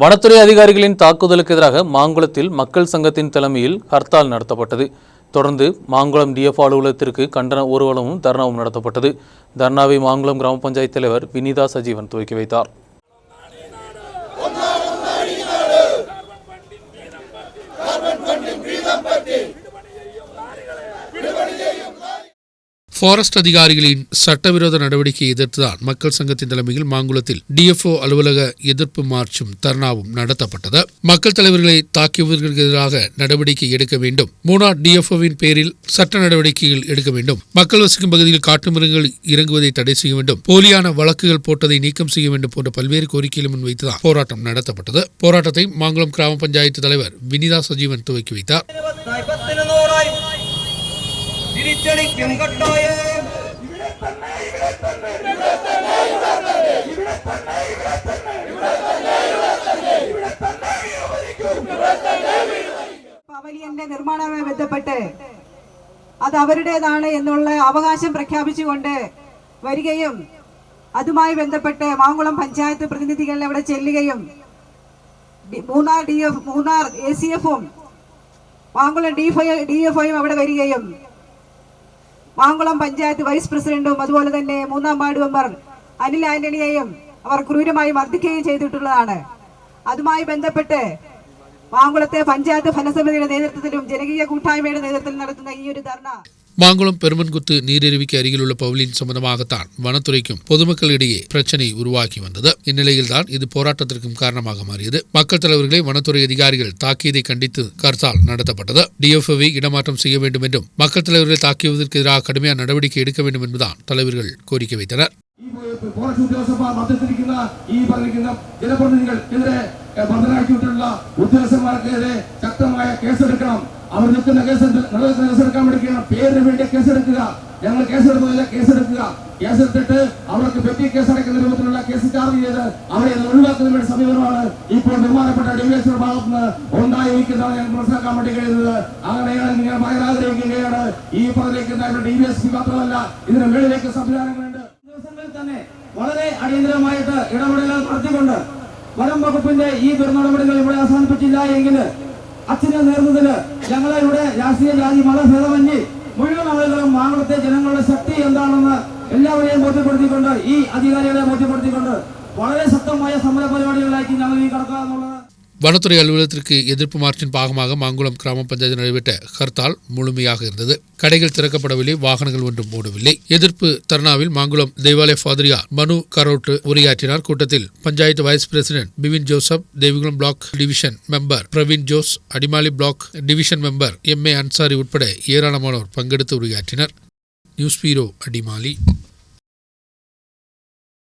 வனத்துறை அதிகாரிகளின் தாக்குதலுக்கு எதிராக மாங்குளத்தில் மக்கள் சங்கத்தின் தலைமையில் ஹர்த்தால் நடத்தப்பட்டது. தொடர்ந்து மாங்குளம் டிஎஃப் அலுவலகத்திற்கு கண்டன ஊர்வலமும் தர்ணாவும் நடத்தப்பட்டது. தர்ணாவை மாங்குளம் கிராம பஞ்சாயத்து தலைவர் வினிதா சஜீவன் துவக்கி வைத்தார். ஃபாரஸ்ட் அதிகாரிகளின் சட்டவிரோத நடவடிக்கையை எதிர்த்துதான் மக்கள் சங்கத்தின் தலைமையில் மாங்குளத்தில் டிஎஃப்ஓ அலுவலக எதிர்ப்பு மார்ச்சும் தர்ணாவும் நடத்தப்பட்டது. மக்கள் தலைவர்களை தாக்கியவர்களுக்கு எதிராக நடவடிக்கை எடுக்க வேண்டும். மூணா டிஎஃப்ஓவின் பேரில் சட்ட நடவடிக்கைகள் எடுக்க வேண்டும். மக்கள் வசிக்கும் பகுதியில் காட்டு மிருகங்கள் இறங்குவதை தடை செய்ய வேண்டும். போலியான வழக்குகள் போட்டதை நீக்கம் செய்ய வேண்டும் போன்ற பல்வேறு கோரிக்கைகளை முன்வைத்துதான் போராட்டம் நடத்தப்பட்டது. போராட்டத்தை மாங்குளம் கிராம பஞ்சாயத்து தலைவர் வினிதா சஜீவன் துவக்கி வைத்தார். തിരിച്ചടിക്കും കട്ടായം പവലിയന്റെ നിർമ്മാണവുമായി ബന്ധപ്പെട്ട് അത് അവരുടേതാണ് എന്നുള്ള അവകാശം പ്രഖ്യാപിച്ചുകൊണ്ട് വരികയും അതുമായി ബന്ധപ്പെട്ട് മാങ്കുളം പഞ്ചായത്ത് പ്രതിനിധികൾ അവിടെ ചെല്ലുകയും Munnar D F Munnar A C എഫും മാങ്കുളം ഡി ഡി എഫ് ഐയും അവിടെ വരികയും മാങ്കുളം പഞ്ചായത്ത് വൈസ് പ്രസിഡന്റും അതുപോലെ തന്നെ മൂന്നാം വാർഡ് മെമ്പർ അനിൽ ആന്റണിയെയും അവർ ക്രൂരമായി മർദ്ദിക്കുകയും ചെയ്തിട്ടുള്ളതാണ്. അതുമായി ബന്ധപ്പെട്ട് മാങ്കുളത്തെ പഞ്ചായത്ത് ഭരണസമിതിയുടെ നേതൃത്വത്തിലും ജനകീയ കൂട്ടായ്മയുടെ നേതൃത്വത്തിൽ നടത്തുന്ന ഈ ഒരു ധർണ மாங்குளம் பெருமன்குத்து நீரருவிக்கு அருகிலுள்ள பவுலின் சம்பந்தமாகத்தான் வனத்துறைக்கும் பொதுமக்களிடையே பிரச்சனை உருவாகி வந்தது இந்நிலையில்தான் இது போராட்டத்திற்கும் காரணமாக மாறியது மக்கள் தலைவர்களை வனத்துறை அதிகாரிகள் தாக்கியதை கண்டித்து கர்த்தால் நடத்தப்பட்டது டிஎஃப்ஓவை இடமாற்றம் செய்ய வேண்டும் என்றும் மக்கள் தலைவர்களை தாக்கியதற்கு எதிராக கடுமையான நடவடிக்கை எடுக்க வேண்டும் என்பதுதான் தலைவர்கள் கோரிக்கை வைத்தனர் ഈ ഫോറസ്റ്റ് ഉദ്യോഗസ്ഥന്മാർ മധ്യത്തിരിക്കുന്ന ഈ പറഞ്ഞിരിക്കുന്ന ജനപ്രതിനിധികൾക്കെതിരെ ബന്ധനാക്കിയിട്ടുള്ള ഉദ്യോഗസ്ഥന്മാർക്കെതിരെ ശക്തമായ കേസെടുക്കണം അവർ നിൽക്കുന്ന കേസ് നിലനിൽക്കുന്ന കേസെടുക്കാൻ വേണ്ടിയാണ് പേരിന് വേണ്ടി കേസെടുക്കുക. ഞങ്ങൾ കേസെടുക്കുന്നില്ല കേസെടുക്കുക. കേസെടുത്തിട്ട് അവർക്ക് പെറ്റി കേസടക്കുന്ന രൂപത്തിലുള്ള കേസ് ചാർജ് ചെയ്ത് അവരെ ഒഴിവാക്കുന്നതിന് വേണ്ടി സമീപനമാണ്. ഇപ്പോൾ ബഹുമാനപ്പെട്ട ഡിവിഎസ്ഒയുടെ ഭാഗത്ത് നിന്ന് ഉണ്ടായിരിക്കുന്നതാണ് ഞങ്ങൾ മനസ്സിലാക്കാൻ വേണ്ടി കഴിയുന്നത്. അങ്ങനെയാണ് നിങ്ങൾ ഭയങ്കര ആഗ്രഹിക്കുകയാണ്. ഈ പറഞ്ഞിരിക്കുന്ന ഡി മാത്രമല്ല ഇതിന് മേളിലേക്ക് സംവിധാനങ്ങളുണ്ട്. ദിവസങ്ങളിൽ തന്നെ വളരെ അടിയന്തരമായിട്ട് ഇടപെടലുകൾ നടത്തിക്കൊണ്ട് വനം വകുപ്പിന്റെ ഈ ദുർനടപടികൾ ഇവിടെ അവസാനിപ്പിച്ചില്ല എങ്കിൽ അച്ഛന്റെ നേതൃത്വത്തിൽ ഞങ്ങളെ ഇവിടെ രാഷ്ട്രീയ ജാതി മതഭേദമന്യേ മുഴുവൻ ആളുകളും മാങ്കുളത്തെ ജനങ്ങളുടെ ശക്തി എന്താണെന്ന് എല്ലാവരെയും ബോധ്യപ്പെടുത്തിക്കൊണ്ട് ഈ അധികാരികളെ ബോധ്യപ്പെടുത്തിക്കൊണ്ട് വളരെ ശക്തമായ സമര പരിപാടികളിലേക്ക് ഞങ്ങൾ ഈ കടക്കുക എന്നുള്ളത് வனத்துறை அலுவலகத்திற்கு எதிர்ப்பு மார்ச்சின் பாகமாக மாங்குளம் கிராம பஞ்சாயத்து நடைபெற்ற ஹர்த்தால் முழுமையாக இருந்தது. கடைகள் திறக்கப்படவில்லை வாகனங்கள் ஒன்றும் ஓடவில்லை. எதிர்ப்பு தர்ணாவில் மாங்குளம் தேவாலய ஃபாதரியா மனு கரோட்டு உரையாற்றினார். கூட்டத்தில் panchayat vice president Bivin Joseph Devikulam block division member Praveen Jose Adimali block division member M A Ansari உட்பட ஏராளமானோர் பங்கெடுத்து உரையாற்றினர். News bureau Adimali.